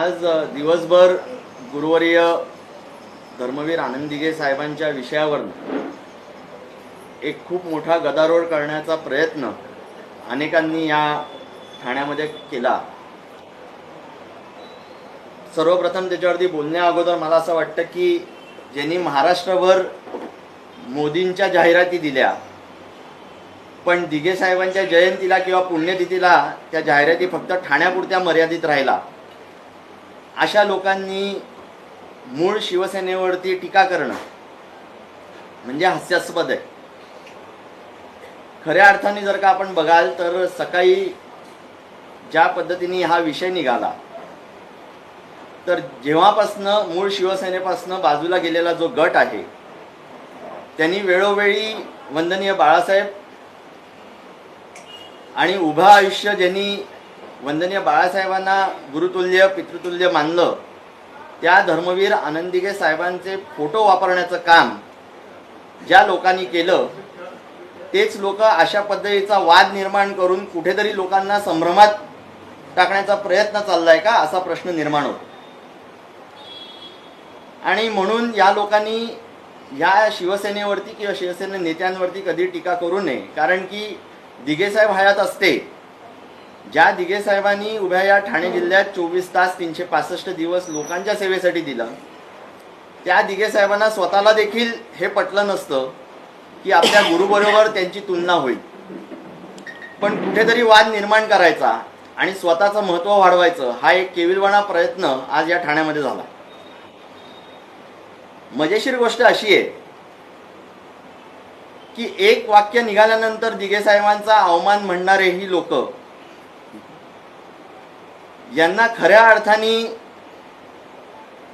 आज दिवसभर गुरुवर्य धर्मवीर आनंद दिघे साहेबांच्या विषयावर एक खूप मोठा गदारोळ करण्याचा प्रयत्न अनेकांनी या ठाण्यामध्ये केला. सर्वप्रथम त्याच्यावरती बोलण्या अगोदर मला असं वाटतं की ज्यांनी महाराष्ट्रभर मोदींच्या जाहिराती दिल्या पण दिघे साहेबांच्या जयंतीला किंवा पुण्यतिथीला त्या जाहिराती फक्त ठाण्यापुरत्या मर्यादित राहिला. अशा लोकांनी मूळ शिवसेनेवरती टीका करणं म्हणजे हास्यास्पद आहे. खऱ्या अर्थाने जर का आपण बघाल तर सकाळी ज्या पद्धतीने हा विषय निघाला तर जेव्हापासनं मूळ शिवसेनेपासनं बाजूला गेलेला जो गट आहे त्यांनी वेळोवेळी वंदनीय बाळासाहेब आणि उभं आयुष्य ज्यांनी वंदनीय बाळासाहेबांना गुरुतुल्य पितृतुल्य मानलं. त्या धर्मवीर आनंदिगे साहेबांचे फोटो वापरण्याचं काम ज्या लोकांनी केलं तेच लोक अशा पद्धतीचा वाद निर्माण करून कुठेतरी लोकांना संभ्रमात टाकण्याचा प्रयत्न चाललाय का असा प्रश्न निर्माण होतो. आणि म्हणून या लोकांनी या शिवसेनेवरती किंवा शिवसेना नेत्यांवरती कधी टीका करू नये कारण की दिघेसाहेब हयात असते. ज्या दिघे साहेबांनी उभ्या या ठाणे जिल्ह्यात चोवीस तास तीनशे पासष्ट दिवस लोकांच्या सेवेसाठी दिलं त्या दिघे साहेबांना स्वतःला देखील हे पटलं नसतं की आपल्या गुरुबरोबर त्यांची तुलना होईल. पण कुठेतरी वाद निर्माण करायचा आणि स्वतःचं महत्त्व वाढवायचं हा एक केविलवाणा प्रयत्न आज या ठाण्यामध्ये झाला. मजेशीर गोष्ट अशी आहे की एक वाक्य निघाल्यानंतर दिघे साहेबांचा अवमान म्हणणारे ही लोक यांना खऱ्या अर्थाने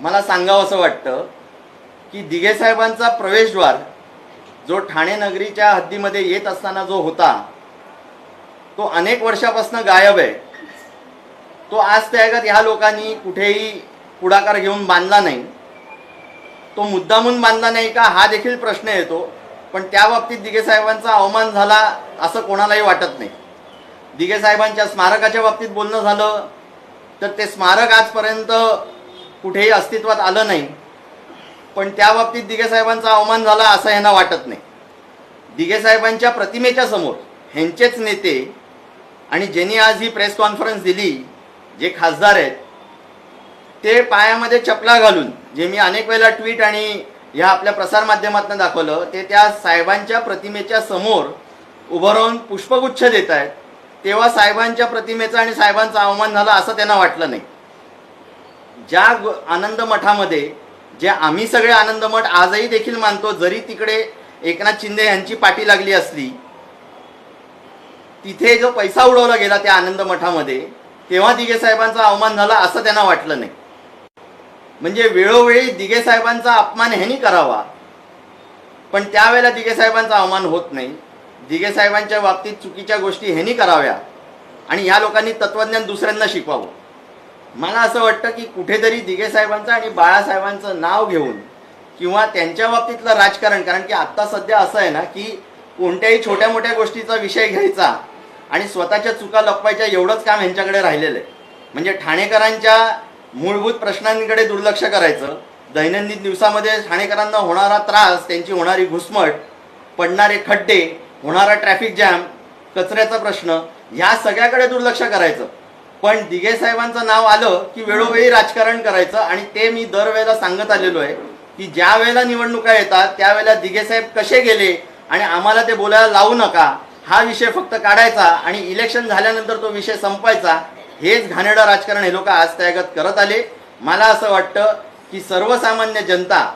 मला सांगावं असं वाटतं की दिघे साहेबांचा प्रवेशद्वार जो ठाणे नगरीच्या हद्दीमध्ये येत असताना जो होता तो अनेक वर्षापासून गायब आहे. तो आज त्यागत ह्या लोकांनी कुठेही पुढाकार घेऊन बांधला नाही. तो मुद्दामून बांधला नाही का हा देखील प्रश्न येतो. पण त्या बाबतीत दिघे साहेबांचा अवमान झाला असं कोणालाही वाटत नाही. दिघे साहेबांच्या स्मारकाच्या बाबतीत बोलणं झालं तर ते स्मारक आजपर्यंत कुठेही अस्तित्वात आलं नाही. पण त्या बाबतीत दिघेसाहेबांचा अवमान झाला असं यांना वाटत नाही. दिघेसाहेबांच्या प्रतिमेच्या समोर ह्यांचेच नेते आणि ज्यांनी आज ही प्रेस कॉन्फरन्स दिली जे खासदार आहेत ते पायामध्ये चपला घालून जे मी अनेक वेळेला ट्विट आणि ह्या आपल्या प्रसारमाध्यमातून दाखवलं ते त्या साहेबांच्या प्रतिमेच्या समोर उभं राहून पुष्पगुच्छ देत आहेत. तेव्हा साहेबांच्या प्रतिमेचा आणि साहेबांचा अवमान झाला असं त्यांना वाटलं नाही. ज्या आनंद मठामध्ये जे आम्ही सगळे आनंद मठ आजही देखील मानतो जरी तिकडे एकनाथ शिंदे यांची पाठी लागली असली तिथे जो पैसा उडवला गेला त्या आनंद मठामध्ये तेव्हा दिगे साहेबांचा अवमान झाला असं त्यांना वाटलं नाही. म्हणजे वेळोवेळी दिगे साहेबांचा अपमान ह्यांनी करावा पण त्यावेळेला दिगे साहेबांचा अवमान होत नाही. दिघे साहेबांच्या बाबतीत चुकीच्या गोष्टी ह्यांनी कराव्या आणि ह्या लोकांनी तत्वज्ञान दुसऱ्यांना शिकवावं. मला असं वाटतं की कुठेतरी दिघे साहेबांचं आणि बाळासाहेबांचं नाव घेऊन किंवा त्यांच्या बाबतीतलं राजकारण कारण की आत्ता सध्या असं आहे ना की कोणत्याही छोट्या मोठ्या गोष्टीचा विषय घ्यायचा आणि स्वतःच्या चुका लपवायच्या एवढंच काम ह्यांच्याकडे राहिलेलं आहे. म्हणजे ठाणेकरांच्या मूलभूत प्रश्नांकडे दुर्लक्ष करायचं दैनंदिन दिवसामध्ये ठाणेकरांना होणारा त्रास त्यांची होणारी घुसमट पडणारे खड्डे होणारा ट्रॅफिक जॅम कचऱ्याचा प्रश्न ह्या सगळ्याकडे दुर्लक्ष करायचं. पण दिघे साहेबांचं नाव आलं की वेळोवेळी राजकारण करायचं आणि ते मी दरवेळेला सांगत आलेलो आहे की ज्या वेळेला निवडणुका येतात त्यावेळेला दिघे साहेब कसे गेले आणि आम्हाला ते बोलायला लावू नका हा विषय फक्त काढायचा आणि इलेक्शन झाल्यानंतर तो विषय संपायचा हेच घाणेडं राजकारण हे लोक आज त्यागत करत आले. मला असं वाटतं की सर्वसामान्य जनता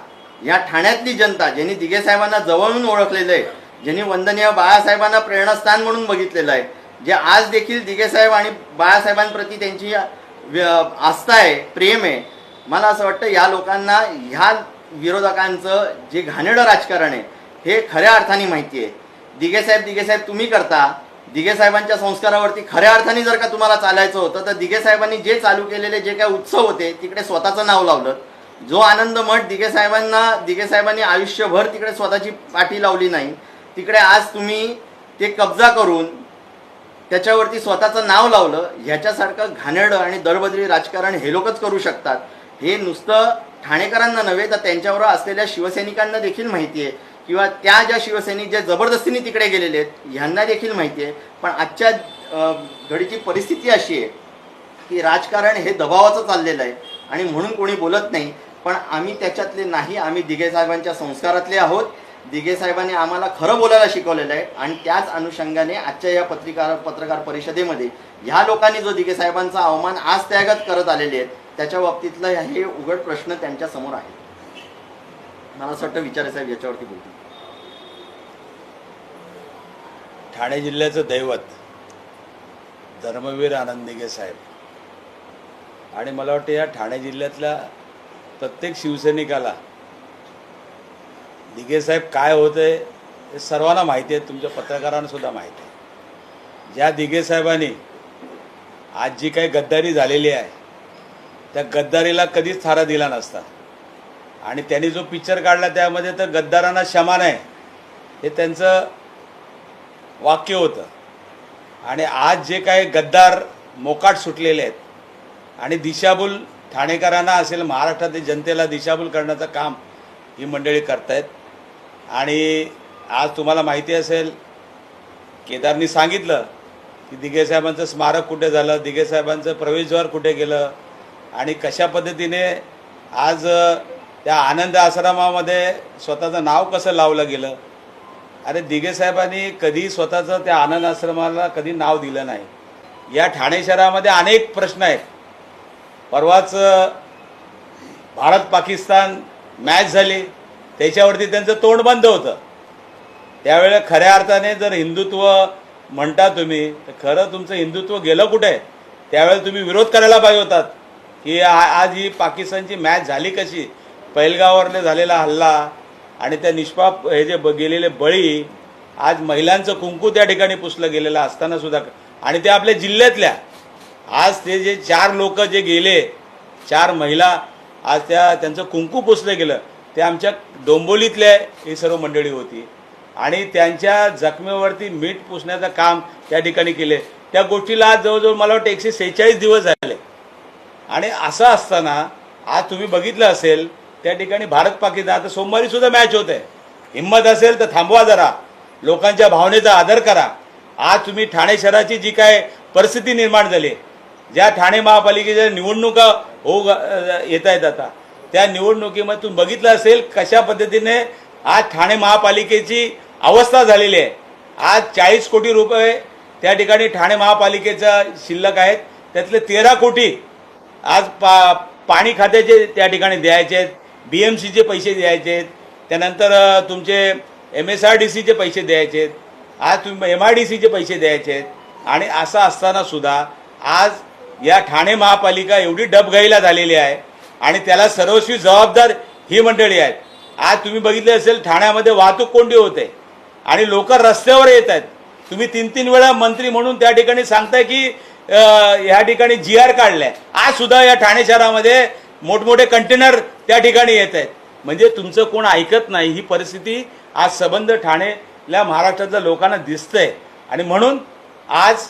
या ठाण्यातली जनता ज्यांनी दिघे साहेबांना जवळून ओळखलेलं आहे ज्यांनी वंदनीय बाळासाहेबांना प्रेरणास्थान म्हणून बघितलेलं आहे जे आज देखील दिगेसाहेब आणि बाळासाहेबांप्रती त्यांची व्य- आस्था आहे प्रेम आहे मला असं वाटतं या लोकांना ह्या विरोधकांचं जे घाणेडं राजकारण आहे हे खऱ्या अर्थाने माहिती आहे. दिगेसाहेब दिगेसाहेब तुम्ही करता दिगेसाहेबांच्या संस्कारावरती खऱ्या अर्थाने जर का तुम्हाला चालायचं होतं तर दिगेसाहेबांनी जे चालू केलेले जे काही उत्सव होते तिकडे स्वतःचं नाव लावलं. जो आनंद मठ दिगेसाहेबांना दिगेसाहेबांनी आयुष्यभर तिकडे स्वतःची पाठी लावली नाही तिकडे आज तुम्ही ते कब्जा करून त्याच्यावरती स्वतःचं नाव लावलं ह्याच्यासारखं घाणेरडं आणि दरबदरी राजकारण हे लोकच करू शकतात. हे नुसतं ठाणेकरांना नव्हे तर त्यांच्यावर असलेल्या शिवसैनिकांना देखील माहिती आहे किंवा त्या ज्या शिवसैनिक ज्या जबरदस्तीने तिकडे गेलेले आहेत ह्यांना देखील माहिती आहे पण आजच्या घडीची परिस्थिती अशी आहे की राजकारण हे दबावाचं चाललेलं आहे. आणि म्हणून कोणी बोलत नाही. पण आम्ही त्याच्यातले नाही आम्ही दिघेसाहेबांच्या संस्कारातले आहोत. दिघे साहेबांनी आम्हाला खरं बोलायला शिकवलेलं आहे. आणि त्याच अनुषंगाने आजच्या या पत्रिकार पत्रकार परिषदेमध्ये ह्या लोकांनी जो दिघे साहेबांचा अवमान आज त्यागत करत आलेले आहेत त्याच्या बाबतीतलं हे उघड प्रश्न त्यांच्यासमोर आहे. मला असं वाटतं विचारे साहेब याच्यावरती बोलतील. ठाणे जिल्ह्याचं दैवत धर्मवीर आनंदिगे साहेब. आणि मला वाटतं या ठाणे जिल्ह्यातल्या प्रत्येक शिवसैनिकाला दिघे साहेब काय होतंय हे सर्वांना माहिती आहे तुमच्या पत्रकारांना सुद्धा माहिती आहे. ज्या दिघे साहेबांनी आज जी काही गद्दारी झालेली आहे त्या गद्दारीला कधीच थारा दिला नसता. आणि त्यांनी जो पिक्चर काढला त्यामध्ये तर गद्दारांना क्षमा नाही हे त्यांचं वाक्य होतं. आणि आज जे काही गद्दार मोकाट सुटलेले आहेत आणि दिशाभूल ठाणेकरांना असेल महाराष्ट्रातील जनतेला दिशाभूल करण्याचं काम ही मंडळी करतायत आणि आज तुम्हाला माहिती असेल केदारनी सांगितलं की दिघे साहेबांचं स्मारक कुठे झालं दिघे साहेबांचं प्रवेशद्वार कुठे गेलं आणि कशा पद्धतीने आज त्या आनंद आश्रमामध्ये स्वतःचं नाव कसं लावलं गेलं? अरे दिघे साहेबांनी कधी स्वतःचं त्या आनंद आश्रमाला कधी नाव दिलं नाही. या ठाणे शहरामध्ये अनेक प्रश्न आहेत. परवाच भारत पाकिस्तान मॅच झाली. त्याच्यावरती त्यांचं तोंड बंद होतं. त्यावेळेला खऱ्या अर्थाने जर हिंदुत्व म्हणता तुम्ही तर खरं तुमचं हिंदुत्व गेलं कुठे? त्यावेळेला तुम्ही विरोध करायला पाहिजे होतात. की आज ही पाकिस्तानची मॅच झाली कशी? पैलगाववरले झालेला हल्ला आणि त्या निष्पाप हे जे ब- गेलेले बळी आज महिलांचं कुंकू त्या ठिकाणी पुसलं गेलेलं असताना सुद्धा. आणि ते आपल्या जिल्ह्यातल्या. आज ते जे चार लोक जे गेले चार महिला आज त्या त्यांचं कुंकू पुसलं गेलं. ते आमच्या डोंबोलीतल्या ही सर्व मंडळी होती. आणि त्यांच्या जखमेवरती मीठ पुसण्याचं काम त्या ठिकाणी केले. त्या गोष्टीला आज जवळजवळ मला वाटतं एकशे सेहेचाळीस दिवस झाले. आणि असं असताना आज तुम्ही बघितलं असेल त्या ठिकाणी भारत पाकिस्तान आता सोमवारी सुद्धा मॅच होत आहे हिंमत असेल तर थांबवा जरा. लोकांच्या भावनेचा आदर करा. आज तुम्ही ठाणे शहराची जी काय परिस्थिती निर्माण झाली ज्या ठाणे महापालिकेच्या निवडणुका होऊ येत आहेत आता. त्या निवडणुकीमध्ये तुम्ही बघितलं असेल कशा पद्धतीने आज ठाणे महापालिकेची अवस्था झालेली आहे. आज चाळीस कोटी रुपये त्या ठिकाणी ठाणे महापालिकेचा शिल्लक आहेत. त्यातले तेरा कोटी आज पा पाणी खात्याचे त्या ठिकाणी द्यायचे आहेत. बी एम सीचे पैसे द्यायचे आहेत. त्यानंतर तुमचे एम एस आर डी सीचे पैसे द्यायचे आहेत. आज तुम्ही एम आय डी सीचे पैसे द्यायचे आहेत. आणि असं असताना सुद्धा आज या ठाणे महापालिका एवढी डबघाईला झालेली आहे. आणि त्याला सर्वस्वी जबाबदार ही मंडळी आहेत. आज तुम्ही बघितले असेल ठाण्यामध्ये वाहतूक कोंडी होते. आणि लोक रस्त्यावर येत आहेत. तुम्ही तीन तीन वेळा मंत्री म्हणून त्या ठिकाणी सांगताय की ह्या ठिकाणी जी आर काढलाय. आज सुद्धा या ठाणे शहरामध्ये मोठमोठे कंटेनर त्या ठिकाणी येत आहेत. म्हणजे तुमचं कोण ऐकत नाही ही परिस्थिती आज सबंध ठाणेल्या महाराष्ट्रातल्या लोकांना दिसतंय. आणि म्हणून आज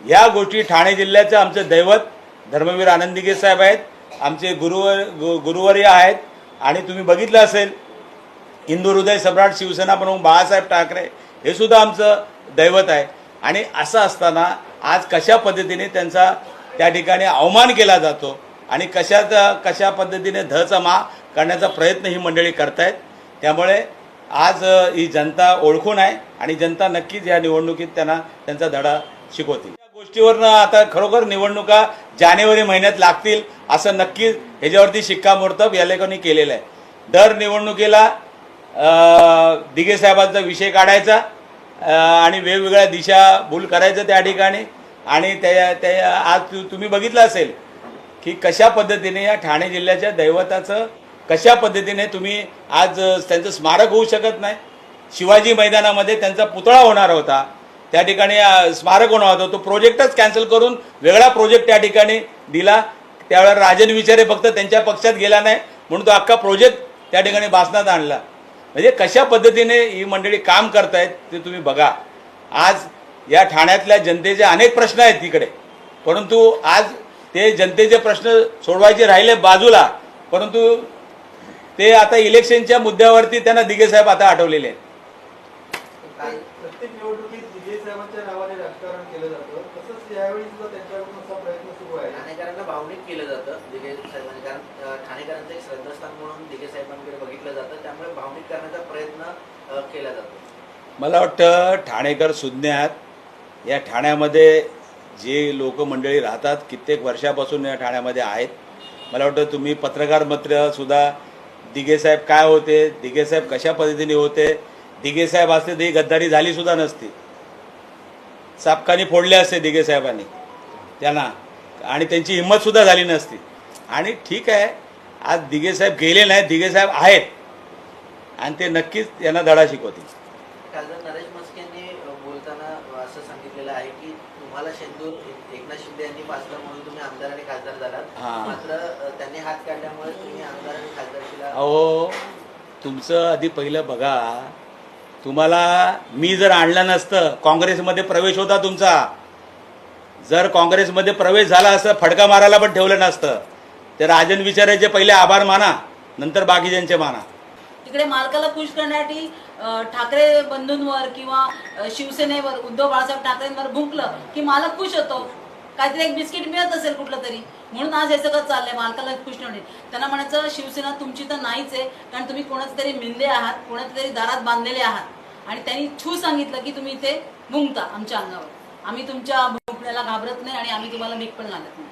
या गोष्टी ठाणे जिल्ह्याचं आमचं दैवत धर्मवीर आनंदिगे साहेब आहेत. आमचे गुरुवर गु- गुरुवर्य आहेत. आणि तुम्ही बघितलं असेल हिंदू हृदय सम्राट शिवसेना प्रमुख बाळासाहेब ठाकरे हे सुद्धा आमचं दैवत आहे. आणि असं असताना आज कशा पद्धतीने त्यांचा त्या ठिकाणी अवमान केला जातो आणि कशाचा कशा पद्धतीने धचा मा करण्याचा प्रयत्न ही मंडळी करतायत. त्यामुळे आज ही जनता ओळखून आहे आणि जनता नक्कीच या निवडणुकीत त्यांना त्यांचा धडा शिकवतील. या आता खरोखर निवडणुका जानेवारी महिन्यात लागतील असं नक्कीच ह्याच्यावरती शिक्कामोर्तब या लेखांनी केलेलं आहे. दर निवडणुकीला दिघे साहेबांचा विषय काढायचा आणि वेगवेगळ्या दिशा भूल करायचं त्या ठिकाणी. आणि त्या त्या आज तु- तुम्ही बघितलं असेल की कशा पद्धतीने या ठाणे जिल्ह्याच्या दैवताचं कशा पद्धतीने तुम्ही आज त्यांचं स्मारक होऊ शकत नाही. शिवाजी मैदानामध्ये त्यांचा पुतळा होणार होता. त्या ठिकाणी स्मारक होणार होता. तो प्रोजेक्टच कॅन्सल करून वेगळा प्रोजेक्ट त्या ठिकाणी दिला. त्यावेळेला राजन विचारे फक्त त्यांच्या पक्षात गेला नाही म्हणून तो अख्खा प्रोजेक्ट त्या ठिकाणी भासनात आणला. म्हणजे कशा पद्धतीने ही मंडळी काम करतायत ते तुम्ही बघा. आज या ठाण्यातल्या जनतेचे अनेक प्रश्न आहेत तिकडे. परंतु आज ते जनतेचे प्रश्न सोडवायचे राहिले बाजूला. परंतु ते आता इलेक्शनच्या मुद्द्यावरती त्यांना दिगे साहेब आता आठवलेले आहेत. साहेबांच्या नावाने राजकारण केलं जातं. तसंच यावेळी सुद्धा त्यांच्याकडून असा प्रयत्न सुरू आहे. ठाणेकरांना भावनिक केलं जातं दिघे साहेबांनी. कारण ठाणेकरांचं एक श्रद्धास्थान म्हणून दिघे साहेबांकडे बघितलं जातं. त्यामुळे भावनिक करण्याचा प्रयत्न केला जातो. मला वाटतं ठाणेकर सुज्ञात या ठाण्यामध्ये जे लोक मंडळी राहतात कित्येक वर्षापासून या ठाण्यामध्ये आहेत. मला वाटतं तुम्ही पत्रकार मित्र सुद्धा दिघेसाहेब काय होते दिघेसाहेब कशा पद्धतीने होते? दिघेसाहेब असते तर ही गद्दारी झाली सुद्धा नसती. सापकानी फोडले असते दिघेसाहेबांनी त्यांना. आणि त्यांची हिंमतसुद्धा झाली नसती. आणि ठीक आहे आज दिघेसाहेब गेले नाहीत दिघेसाहेब आहेत. आणि ते नक्कीच यांना धडा शिकवतील. खासदार नरेश मस्केंनी अं, बोलताना असं सांगितलेलं आहे की तुम्हाला शेंदूर एकनाथ शिंदे यांनी पाचलं म्हणून तुम्ही आमदार आणि खासदार झालात. हां. मात्र अं, त्यांनी हात काढल्यामुळे तुम्ही आमदार आणि खासदारशीला अहो तुमचं आधी पहिलं बघा. तुम्हाला मी जर आणलं नसतं काँग्रेसमध्ये प्रवेश होता तुमचा. जर काँग्रेसमध्ये प्रवेश झाला असं फडका मारायला पण ठेवलं नसतं. ते राजन विचारायचे पहिले आभार माना नंतर बाकीच्यांचे माना. तिकडे मालकाला खुश करण्यासाठी ठाकरे बंधूंवर किंवा शिवसेनेवर उद्धव बाळासाहेब ठाकरेंवर भुंकलं की मालक खुश होतो. काहीतरी एक बिस्किट मिळत असेल कुठलं तरी. म्हणून आज हे सगळं चाललंय मालकाला खुश ठेवणे. त्यांना म्हणायचं शिवसेना तुमची तर नाहीच आहे कारण तुम्ही कोणाचे तरी मिंदे आहात कोणाच्या तरी दारात बांधलेले आहात. आणि त्यांनी छू सांगितलं की तुम्ही इथे भुंकता आमच्या अंगावर. आम्ही तुमच्या भुंकण्याला घाबरत नाही आणि आम्ही तुम्हाला मीक पण घालत नाही.